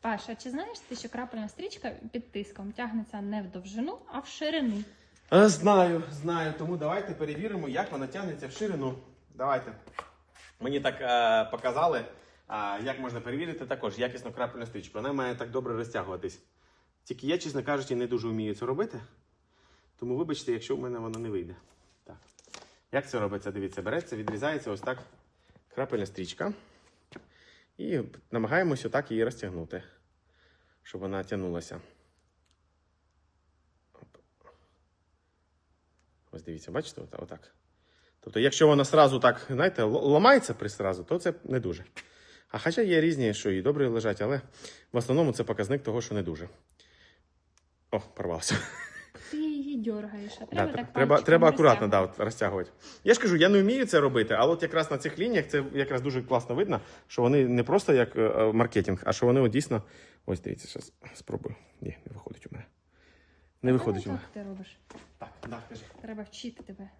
Паша, чи знаєш ти, що крапельна стрічка під тиском тягнеться не в довжину, а в ширину? Е, Знаю, знаю. Тому давайте перевіримо, як вона тягнеться в ширину. Давайте. Мені так е, показали, а, як можна перевірити також якісну крапельну стрічку. Вона має так добре розтягуватись. Тільки я, чесно кажучи, не дуже вмію це робити. Тому вибачте, якщо в мене воно не вийде. Так. Як це робиться? Дивіться, береться, відрізається ось так крапельна стрічка. І намагаємося так її розтягнути, щоб вона тягнулася. Ось дивіться, бачите, отак. Тобто, якщо вона сразу так, знаєте, ламається при сразу, то це не дуже. А хоча є різні, що і добре лежать, але в основному це показник того, що не дуже. О, порвався. Ти її дергаєш, а треба да, так треба, треба акуратно да, от, розтягувати. Я ж кажу, я не вмію це робити, але от якраз на цих лініях це якраз дуже класно видно, що вони не просто як е, е, маркетинг, а що вони от дійсно. Ось дивіться, зараз спробую. Ні, не виходить у мене. Не виходить у Ну, мене. так ти робиш. Так, да, кажи. Треба вчити тебе.